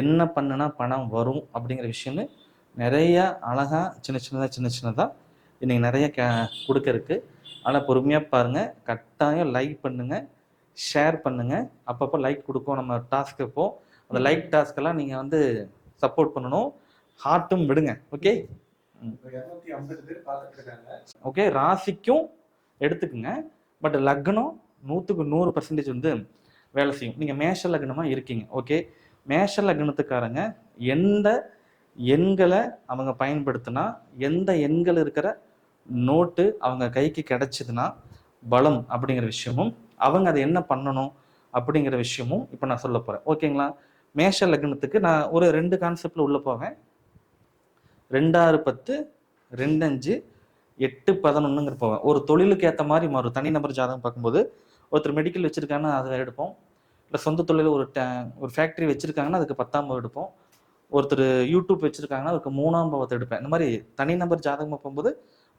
என்ன பண்ணுனா பணம் வரும் அப்படிங்கிற விஷயம்னு நிறைய அழகாக சின்ன சின்னதாக சின்ன சின்னதாக இன்னைக்கு நிறைய கே கொடுக்க இருக்கு. ஆனால் பொறுமையாக பாருங்கள் கட்டாயம் லைக் பண்ணுங்கள் ஷேர் பண்ணுங்கள் அப்பப்போ லைக் கொடுப்போம். நம்ம டாஸ்க் இப்போ அந்த லைக் டாஸ்க்கெல்லாம் நீங்கள் வந்து சப்போர்ட் பண்ணணும். ஹார்ட்டும் விடுங்க. ஓகே ஓகே ராசிக்கும் எடுத்துக்குங்க. பட் லக்னம் நூற்றுக்கு நூறு பர்சன்டேஜ் வந்து வேலை செய்யும். நீங்கள் மேஷ லக்னமாக இருக்கீங்க. ஓகே மேஷ லக்னத்துக்காரங்க எந்த எண்களை அவங்க பயன்படுத்தினா எந்த எண்கள் இருக்கிற நோட்டு அவங்க கைக்கு கிடைச்சதுன்னா பலம் அப்படிங்கிற விஷயமும் அவங்க அதை என்ன பண்ணணும் அப்படிங்கிற விஷயமும் இப்போ நான் சொல்ல போகிறேன் ஓகேங்களா மேஷ லக்னத்துக்கு நான் ஒரு ரெண்டு கான்செப்டில் உள்ளே போவேன். ரெண்டாறு பத்து ரெண்டஞ்சு எட்டு பதினொன்றுங்கிற போவேன். ஒரு தொழிலுக்கு ஏற்ற மாதிரி மாறும். தனிநபர் ஜாதகம் பார்க்கும்போது ஒருத்தர் மெடிக்கல் வச்சுருக்காங்கன்னா அதை எடுப்போம். இல்லை சொந்த தொழில் ஒரு டே ஒரு ஃபேக்ட்ரி வச்சுருக்காங்கன்னா அதுக்கு பத்தாம் பாவம் எடுப்போம். ஒருத்தர் யூடியூப் வச்சுருக்காங்கன்னா அதுக்கு மூணாம் பாவத்தை எடுப்பேன். இந்த மாதிரி தனிநபர் ஜாதகமாக போகும்போது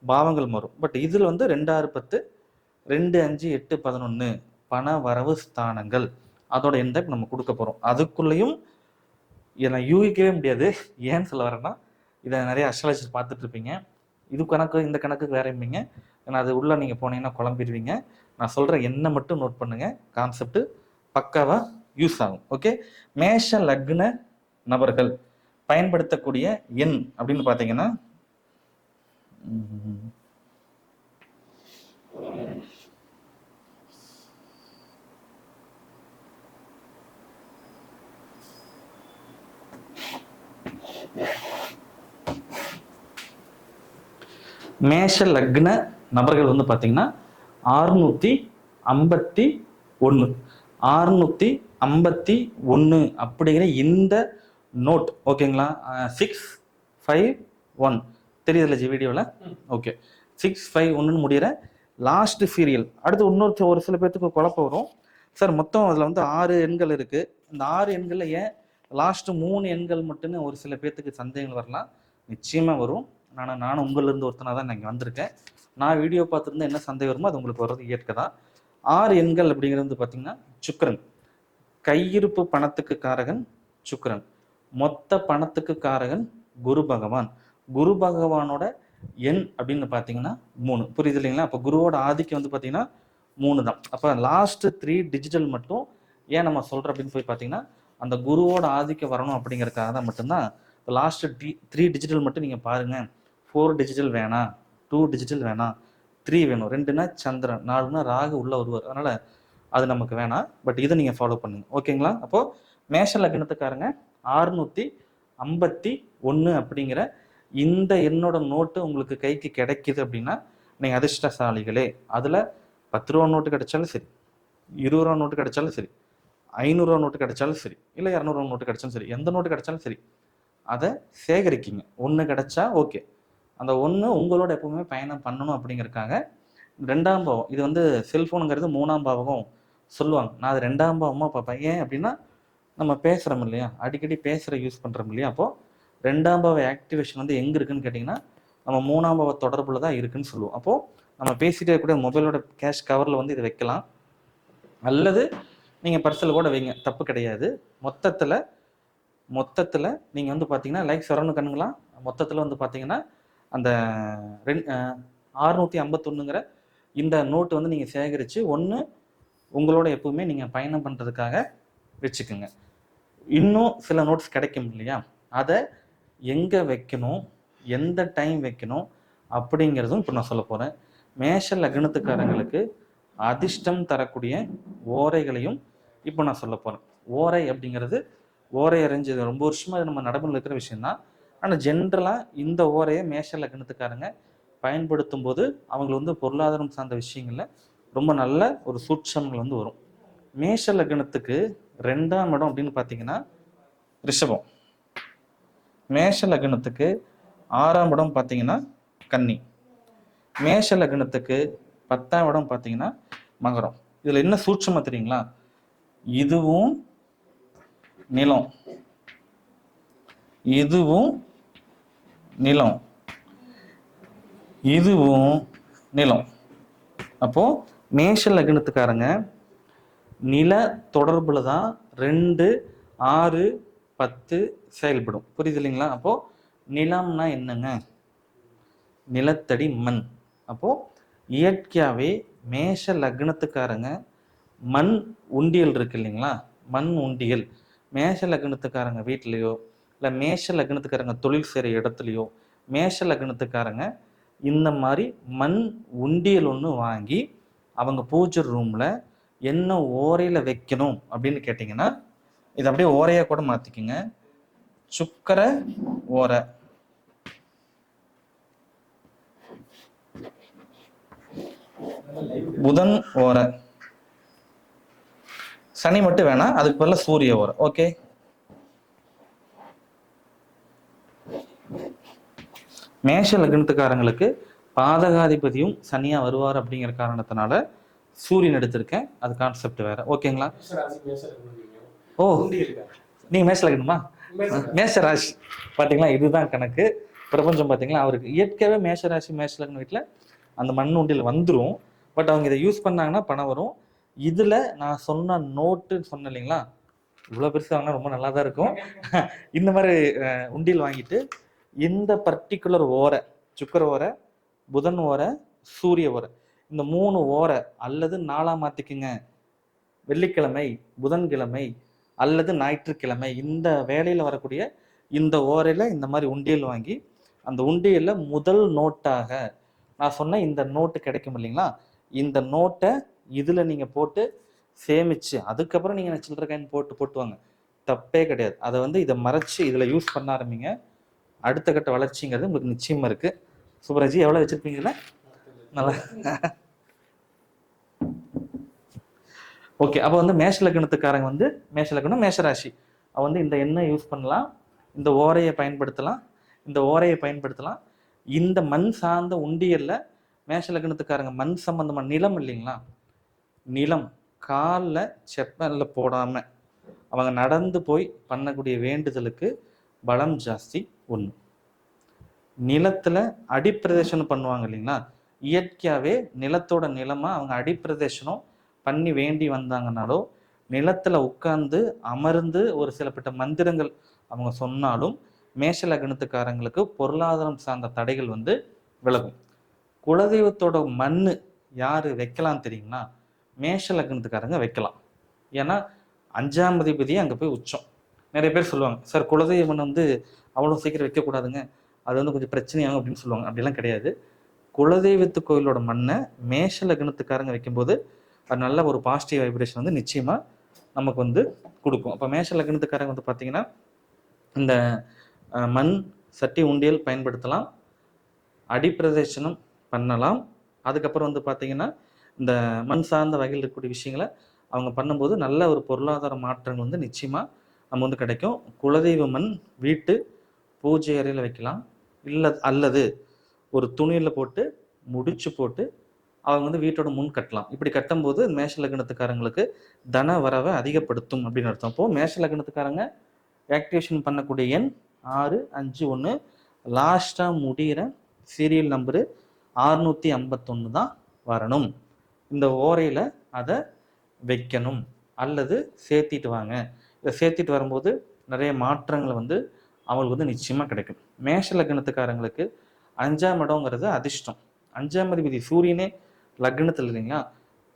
பாவங்கள் மாறும். பட் இதில் வந்து ரெண்டாறு பத்து ரெண்டு அஞ்சு எட்டு பதினொன்று பண வரவு ஸ்தானங்கள். அதோட எந்த நம்ம கொடுக்க போகிறோம் அதுக்குள்ளேயும் இதை நான் யூகிக்கவே முடியாது. ஏன்னு சொல்ல வரேன்னா இதை நிறைய அஸ்ட்ராலஜர் பார்த்துட்டு இருப்பீங்க. இது கணக்கு இந்த கணக்குக்கு வேறம்பிங்க ஏன்னா அது உள்ளே நீங்கள் போனீங்கன்னா குழம்பிடுவீங்க. நான் சொல்கிற எண்ணை மட்டும் நோட் பண்ணுங்கள் கான்செப்ட்டு பக்காவாக யூஸ் ஆகும். ஓகே மேஷ லக்ன நபர்கள் பயன்படுத்தக்கூடிய எண் அப்படின்னு பார்த்தீங்கன்னா மேஷ லக்ன நபர்கள் வந்து பார்த்தீங்கன்னா ஆறுநூற்றி ஐம்பத்தி ஒன்று ஆறுநூற்றி ஐம்பத்தி ஒன்று அப்படிங்கிற இந்த நோட் ஓகேங்களா சிக்ஸ் ஃபைவ் ஒன் தெரியுதுல்ல ஜி வீடியோவில் ஓகே சிக்ஸ் ஃபைவ் ஒன்றுன்னு முடிகிற லாஸ்ட் சீரியல் அடுத்து இன்னொரு ஒரு சில பேர்த்துக்கு குழப்பம் வரும். சார் மொத்தம் அதில் வந்து ஆறு எண்கள் இருக்குது இந்த ஆறு எண்களில் ஏன் லாஸ்ட் மூணு எண்கள் மட்டும்னு ஒரு சில பேர்த்துக்கு சந்தேகங்கள் வரலாம்? நிச்சயமாக வரும். நான் நானும் உங்கள்லேருந்து ஒருத்தனாக தான் நான் இங்கே வந்திருக்கேன். நான் வீடியோ பார்த்துருந்தா என்ன சந்தேகம் வருமோ அது உங்களுக்கு வர்றது இயற்கை தான் ஆறு எண்கள் அப்படிங்கிறது வந்து பார்த்தீங்கன்னா சுக்ரன் கையிருப்பு பணத்துக்கு காரகன் சுக்ரன் மொத்த பணத்துக்கு காரகன் குரு பகவான். குரு பகவானோட எண் அப்படின்னு பார்த்தீங்கன்னா மூணு. புரியுது இல்லைங்களா? அப்போ குருவோட ஆதிக்கம் வந்து பார்த்தீங்கன்னா மூணு தான். அப்போ லாஸ்ட் த்ரீ டிஜிட்டல் மட்டும் ஏன் நம்ம சொல்கிறோம் அப்படின்னு போய் பார்த்தீங்கன்னா அந்த குருவோட ஆதிக்கம் வரணும் அப்படிங்கிறதுக்காக தான் மட்டும்தான். இப்போ லாஸ்ட் டி த்ரீ டிஜிட்டல் மட்டும் நீங்கள் பாருங்கள் ஃபோர் டிஜிட்டல் வேணாம் டூ டிஜிட்டல் வேணாம் த்ரீ வேணும். ரெண்டுனா சந்திரன் நாலுனா ராகு உள்ள வருவார் அதனால் அது நமக்கு வேணாம். பட் இதை நீங்கள் ஃபாலோ பண்ணுங்கள் ஓகேங்களா அப்போது மேஷ லக்னத்துக்காரங்க ஆறுநூற்றி ஐம்பத்தி ஒன்று அப்படிங்கிற இந்த என்னோட நோட்டு உங்களுக்கு கைக்கு கிடைக்குது அப்படின்னா நீங்கள் அதிர்ஷ்டசாலிகளே. அதில் பத்து ரூபா நோட்டு கிடைச்சாலும் சரி இருபது ரூபா நோட்டு கிடைச்சாலும் சரி ஐநூறுரூவா நோட்டு கிடைச்சாலும் சரி இல்லை இரநூறுவா நோட்டு கிடைச்சாலும் சரி எந்த நோட்டு கிடைச்சாலும் சரி அதை சேகரிக்கிங்க. ஒன்று கிடைச்சா ஓகே அந்த ஒன்று உங்களோட எப்பவுமே பயணம் பண்ணணும் அப்படிங்கிறக்காக ரெண்டாம் பாவம். இது வந்து செல்ஃபோனுங்கிறது மூணாம் பாவகம் சொல்லுவாங்க. நான் அது ரெண்டாம் பாவமாக பார்ப்பேன். ஏன் அப்படின்னா நம்ம பேசுகிறோம் இல்லையா? அடிக்கடி பேசுகிற யூஸ் பண்ணுறோம் இல்லையா? அப்போது ரெண்டாம் பாவ ஆக்டிவேஷன் வந்து எங்கே இருக்குன்னு கேட்டிங்கன்னா நம்ம மூணாம் பாவ தொடர்பில் தான் இருக்குன்னு சொல்லுவோம். அப்போது நம்ம பேசிகிட்டே கூட மொபைலோட கேஷ் கவரில் வந்து இதை வைக்கலாம். அல்லது நீங்கள் பர்சல் கூட வைங்க. தப்பு கிடையாது. மொத்தத்தில் மொத்தத்தில் நீங்கள் வந்து பார்த்தீங்கன்னா லைக் சரவண கண்ணுங்களா? மொத்தத்தில் வந்து பார்த்தீங்கன்னா அந்த ரெண் ஆறுநூற்றி ஐம்பத்தொன்னுங்கிற இந்த நோட்டு வந்து நீங்கள் சேகரித்து ஒன்று உங்களோட எப்பவுமே நீங்கள் பயணம் பண்ணுறதுக்காக வச்சுக்கோங்க. இன்னும் சில நோட்ஸ் கிடைக்கும் இல்லையா? அதை எங்கே வைக்கணும்? எந்த டைம் வைக்கணும்? அப்படிங்கிறதும் இப்போ நான் சொல்ல போகிறேன் மேஷ லக்னத்துக்காரங்களுக்கு அதிர்ஷ்டம் தரக்கூடிய ஓரைகளையும் இப்போ நான் சொல்ல போகிறேன் ஓரை அப்படிங்கிறது ஓரை அறிஞ்சது ரொம்ப வருஷமாக நம்ம நடைமுறையில் இருக்கிற விஷயம்தான். ஆனால் ஜென்ரலாக இந்த ஓரையை மேஷ லக்னத்துக்காரங்க பயன்படுத்தும் போது அவங்களுக்கு வந்து பொருளாதாரம் சார்ந்த விஷயங்களில் ரொம்ப நல்ல ஒரு சூட்சங்கள் வந்து வரும். மேஷ லக்னத்துக்கு ரெண்டாம் இடம் அப்படின்னு பார்த்தீங்கன்னா ரிஷபம். மேஷ லக்னத்துக்கு ஆறாம் இடம் பார்த்தீங்கன்னா கன்னி. மேஷ லக்னத்துக்கு பத்தாம் இடம் பார்த்தீங்கன்னா மகரம். இதில் என்ன சூட்சமாக தெரியுங்களா? இதுவும் நிலம். இதுவும் நிலம். இதுவும் நிலம். அப்போது மேஷ லக்னத்துக்காரங்க நில தொடர்பில் தான் ரெண்டு ஆறு பத்து செயல்படும். புரியுது இல்லைங்களா? அப்போது நிலம்னா என்னங்க? நிலத்தடி மண். அப்போது இயற்கையாகவே மேஷ லக்னத்துக்காரங்க மண் உண்டியல் இருக்கு இல்லைங்களா? மண் உண்டியல். மேஷ லக்னத்துக்காரங்க வீட்லேயோ இல்லை மேஷ லக்னத்துக்காரங்க தொழில் செய்கிற இடத்துலையோ மேஷ லக்னத்துக்காரங்க இந்த மாதிரி மண் உண்டியல் ஒன்று வாங்கி அவங்க பூஜை ரூமில் என்ன ஓரையில் வைக்கணும் அப்படின்னு கேட்டிங்கன்னா இது அப்படியே ஓரையாக கூட மாத்திக்கோங்க. சுக்கர ஓரை. புதன் ஓரை. சனி மட்டும் வேணாம் அதுக்கு பதிலா சூரிய ஓரை. ஓகே? மேஷ லக்னத்துக்காரங்களுக்கு பாதகாதிபதியும் சனியா வருவார் அப்படிங்கிற காரணத்தினால சூரியன் எடுத்திருக்கேன். அது கான்செப்ட் வேற. ஓகேங்களா ஓ நீங்கள் நீங்க மேஷ லக்னமா? மேஷ- ராசி பாத்தீங்களா? இதுதான் கணக்கு. பிரபஞ்சம் பாத்தீங்களா? அவருக்கு இயற்கையாகவே மேஷ ராசி மேஷ லக்னம் அந்த மண் உண்டியல் வந்துடும் பட் அவங்க இதை யூஸ் பண்ணாங்கன்னா பணம் வரும். இதில் நான் சொன்ன நோட்டுன்னு சொன்னேன் இல்லைங்களா? இவ்வளோ பெருசு வாங்கினா ரொம்ப நல்லா தான் இருக்கும். இந்த மாதிரி உண்டியல் வாங்கிட்டு இந்த பர்டிகுலர் ஓரை சுக்கர ஓரை புதன் ஓரை சூரிய ஓரை. இந்த மூணு ஓரை அல்லது நாளா மாற்றிக்குங்க வெள்ளிக்கிழமை புதன்கிழமை அல்லது ஞாயிற்றுக்கிழமை. இந்த வேலையில் வரக்கூடிய இந்த ஓரையில் இந்த மாதிரி உண்டியல் வாங்கி அந்த உண்டியலில் முதல் நோட்டாக நான் சொன்ன இந்த நோட்டு கிடைக்கும் இல்லைங்களா? இந்த நோட்டை இதில் நீங்கள் போட்டு சேமிச்சு அதுக்கப்புறம் நீங்கள் சில்லற காயின் போட்டு போட்டுவாங்க. தப்பே கிடையாது. அதை வந்து இதை மறைச்சு இதில் யூஸ் பண்ண ஆரம்பிங்க. அடுத்த கட்ட வளர்ச்சிங்கிறது உங்களுக்கு நிச்சயமாக இருக்குது சுப்ராஜி எவ்வளோ வச்சுருப்பீங்களா நல்லா. ஓகே அப்போ வந்து மேஷ லக்னத்துக்காரங்க வந்து மேஷ லக்னம் மேஷராசி அவ வந்து இந்த எண்ணெய் யூஸ் பண்ணலாம் இந்த ஓரையை பயன்படுத்தலாம் இந்த ஓரையை பயன்படுத்தலாம். இந்த மண் சார்ந்த உண்டியலில் மேஷ லக்னத்துக்காரங்க மண் சம்பந்தமான நிலம் இல்லைங்களா? நிலம் காலில் செப்பலில் போடாமல் அவங்க நடந்து போய் பண்ணக்கூடிய வேண்டுதலுக்கு பலம் ஜாஸ்தி ஒன்று நிலத்துல அடிப்பிரதேசனம் பண்ணுவாங்க இல்லைங்களா? இயற்கையாகவே நிலத்தோட நிலமா அவங்க அடிப்பிரதேசனம் பண்ணி வேண்டி வந்தாங்கனாலோ நிலத்துல உட்கார்ந்து அமர்ந்து ஒரு சிலப்பட்ட மந்திரங்கள் அவங்க சொன்னாலும் மேஷ லக்னத்துக்காரங்களுக்கு பொருளாதாரம் சார்ந்த தடைகள் வந்து விலகும். குலதெய்வத்தோட மண் யார் வைக்கலாம் தெரியுங்களா மேஷ லக்னத்துக்காரங்க வைக்கலாம். ஏன்னா அஞ்சாம் அதிபதியே அங்கே போய் உச்சம். நிறைய பேர் சொல்லுவாங்க சார் குலதெய்வம் வந்து அவ்வளோ சீக்கிரம் வைக்கக்கூடாதுங்க. அது வந்து கொஞ்சம் பிரச்சனையாகும் அப்படின்னு சொல்லுவாங்க. அப்படிலாம் கிடையாது. குலதெய்வத்து கோயிலோட மண்ணை மேஷ லக்னத்துக்காரங்க வைக்கும்போது அது நல்ல ஒரு பாசிட்டிவ் வைப்ரேஷன் வந்து நிச்சயமாக நமக்கு வந்து கொடுக்கும். அப்போ மேஷ லக்னத்துக்காரங்க வந்து பார்த்தீங்கன்னா இந்த மண் சட்டி உண்டியல் பயன்படுத்தலாம். அடிப்பிரதேசனம் பண்ணலாம். அதுக்கப்புறம் வந்து பார்த்தீங்கன்னா இந்த மண் சார்ந்த வகையில் இருக்கக்கூடிய விஷயங்களை அவங்க பண்ணும்போது நல்ல ஒரு பொருளாதார மாற்றங்கள் வந்து நிச்சயமாக நம்ம வந்து கிடைக்கும். குலதெய்வ மண் வீட்டு பூஜை அறையில் வைக்கலாம். இல்லை அல்லது ஒரு துணியில் போட்டு முடிச்சு போட்டு அவங்க வந்து வீட்டோட முன் கட்டலாம். இப்படி கட்டும்போது மேஷ லக்னத்துக்காரங்களுக்கு தன வரவை அதிகப்படுத்தும் அப்படின்னு அர்த்தம். அப்போது மேஷ லக்னத்துக்காரங்க ஆக்டிவேஷன் பண்ணக்கூடிய எண் ஆறு அஞ்சு ஒன்று லாஸ்ட்டாக முடிகிற சீரியல் நம்பரு ஆறுநூற்றி ஐம்பத்தொன்று தான் வரணும். இந்த ஓரையில் அதை வைக்கணும். அல்லது சேர்த்திட்டு வாங்க. இதை சேர்த்திட்டு வரும்போது நிறைய மாற்றங்கள் வந்து அவங்களுக்கு வந்து நிச்சயமாக கிடைக்கும். மேஷ லக்னத்துக்காரங்களுக்கு அஞ்சாம் இடங்கிறது அதிர்ஷ்டம். அஞ்சாம் அதிபதி சூரியனே லக்னத்தில் இல்லைங்களா?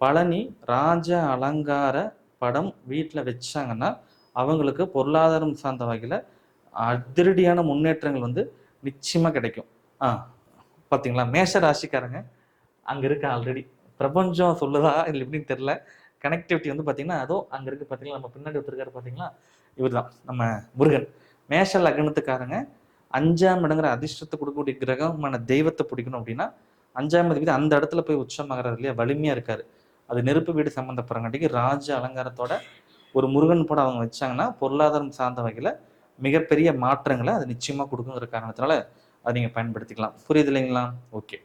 பழனி ராஜ அலங்கார படம் வீட்டில் வச்சாங்கன்னா அவங்களுக்கு பொருளாதாரம் சார்ந்த வகையில் அதிரடியான முன்னேற்றங்கள் வந்து நிச்சயமாக கிடைக்கும். ஆ பார்த்தீங்களா மேஷ ராசிக்காரங்க அங்கே இருக்க ஆல்ரெடி பிரபஞ்சம் சொல்லுதா இல்லை எப்படின்னு தெரில கனெக்டிவிட்டி வந்து பார்த்தீங்கன்னா அதோ அங்கே இருக்கு பார்த்தீங்களா நம்ம பின்னாடி ஒருத்தருக்காரு பார்த்தீங்களா இவர் தான் நம்ம முருகன். மேஷ லக்னத்துக்காரங்க அஞ்சாம் இடங்கிற அதிர்ஷ்டத்தை கொடுக்கக்கூடிய கிரகமான தெய்வத்தை பிடிக்கணும் அப்படின்னா அஞ்சாம் அதிபதி அந்த இடத்துல போய் உச்சமாகறாரு இல்லையா? வலிமையா இருக்காரு. அது நெருப்பு வீடு சம்மந்தப்படுறங்காட்டிக்கு ராஜ அலங்காரத்தோட ஒரு முருகன் போட அவங்க வச்சாங்கன்னா பொருளாதாரம் சார்ந்த வகையில் மிகப்பெரிய மாற்றங்களை அது நிச்சயமாக கொடுக்குங்கிற காரணத்தினால அதை நீங்கள் பயன்படுத்திக்கலாம். புரியுது இல்லைங்களா? ஓகே.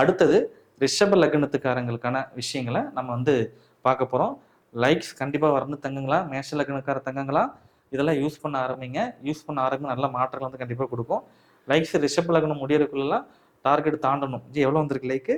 அடுத்தது ரிஷப லக்னத்துக்காரங்களுக்கான விஷயங்களை நம்ம வந்து பார்க்க போகிறோம் லைக்ஸ் கண்டிப்பாக வரணும் தங்குங்களா? மேஷ லக்னக்கார தங்கங்களா? இதெல்லாம் யூஸ் பண்ண ஆரம்பிங்க. யூஸ் பண்ண ஆரம்பிங்க நல்ல மாற்றங்கள் வந்து கண்டிப்பாக கொடுக்கும். லைக்ஸ் ரிஷப் லக்னம் முடியறதுக்குள்ளலாம் டார்கெட் தாண்டணும். ஜி எவ்வளோ வந்திருக்கு லைக்கு